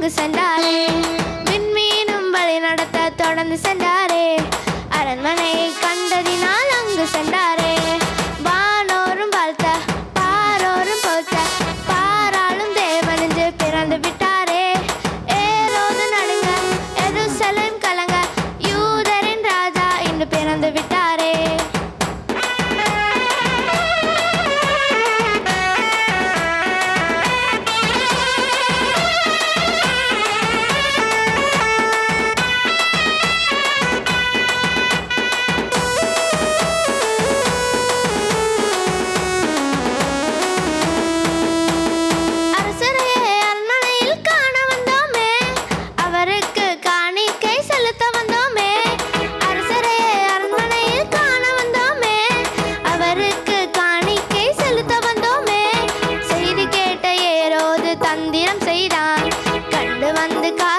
அங்கு சென்றாரே. விண்மீனும் வழி நடத்த தொடர்ந்து சென்றாரே. அரண்மனையை கண்டதினால் அங்கு சென்றார். the car.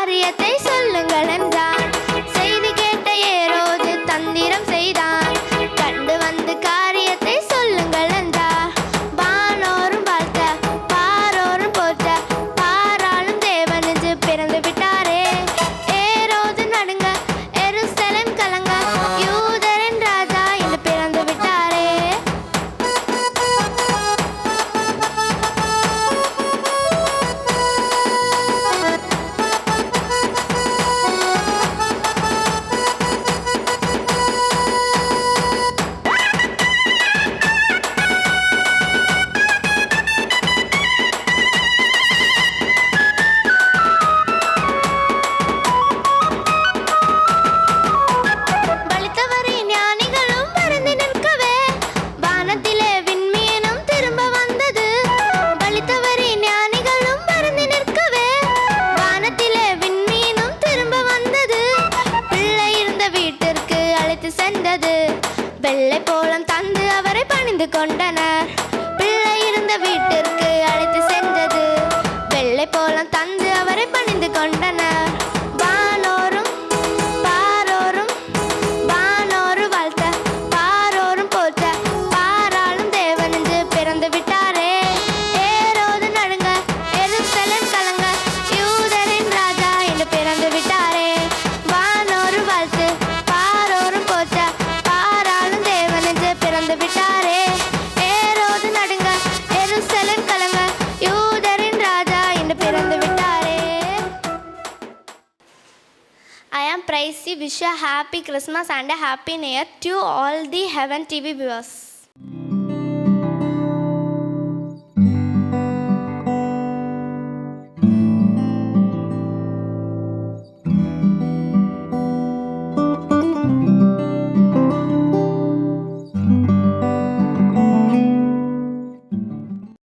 வெள்ளை கோலம் தந்து அவரை பணிந்து கொண்டனர். விட்டாரே. ஏரோது நடுங்க எருசலம் கலங்க யூதரின் ராஜா என்று பிறந்து விட்டாரே. I am pleased wish a happy Christmas and a happy new year to all the Heaven TV viewers